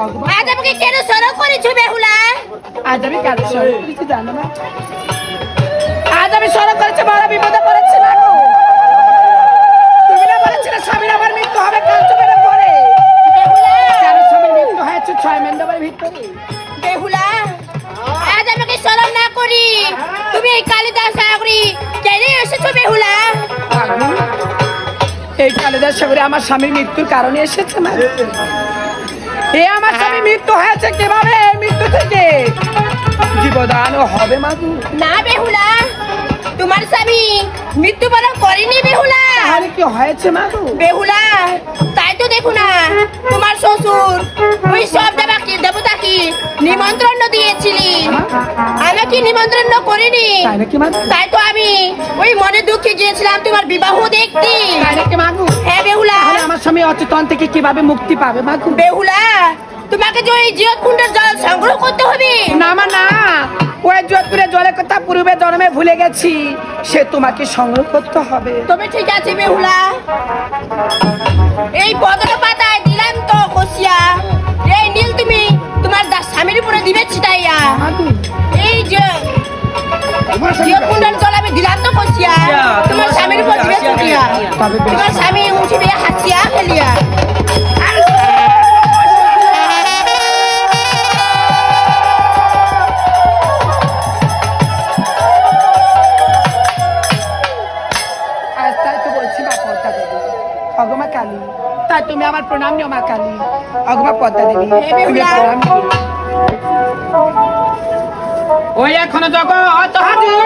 আজ আমাকে কেন সরব করেছ বেহুলা? আজ আমি কাল সরব করেছি জানো না? আজ আমি সরব করেছি বড় বিপদে পড়েছি না গো। তুমি না বলেছিলে স্বামীর আমার মৃত্যু হবে কাঞ্চনের পরে। কেন স্বামীর মৃত্যু হয়েছে ছয় মেন্ডবের ভিতরে বেহুলা আজ আমাকে সরব না করি। তুমি এই কালিদাস সাগরি কেন এসেছ বেহুলা? এই কালিদাস সাগরে আমার স্বামীর মৃত্যুর কারণে এসেছে না? এ আমার স্বামী মৃত্যু হয়েছে কীভাবে? মৃত্যু থেকে। জীবদান হবে মাগু। না বেহুলা তোমার স্বামী মৃত্যুবরণ করেনি বেহুলা। তাহলে কি হয়েছে মাগু বেহুলা তাই তো দেখো না তোমার শ্বশুর ওই সব দেবাকে দেবতাকে নিমন্ত্রণ দিয়েছিলি। আমাকে নিমন্ত্রণ করিনি। তাই তো আমি ওই মনে দুঃখে গিয়েছিলাম তোমার বিবাহ দেখতে। হ্যাঁ বেহুলা। আমার স্বামী অচেতন থেকে কীভাবে মুক্তি পাবে বেহুলা তোমাকে যে ওই জিয়ত কুণ্ডের জল সংগ্রহ করতে হবে। না মা না। ওই যোধপুরের জলের কথা পূর্বে জন্মে ভুলে গেছি। সে তোমাকে সংগ্রহ করতে হবে। তবে ঠিক আছে বেহুলা এই পদটা পাতায় দিলাম তো কষিয়া এই নীল তুমি তোমার দা- স্বামীর উপরে দিবে ছিটাইয়া। এই যে যে কুণ্ডার জল আমি দিলাম তো কষিয়া তোমার স্বামীর উপর দিবে ছিটিয়া তোমার স্বামী উঠিবে হাসিয়া খেলিয়া। অগমা কালী তা তুমি আমার প্রণাম নিও মা কালী অগমা পদ্মা দেবী। প্রণাম। ওই এখনও জগৎ হাজির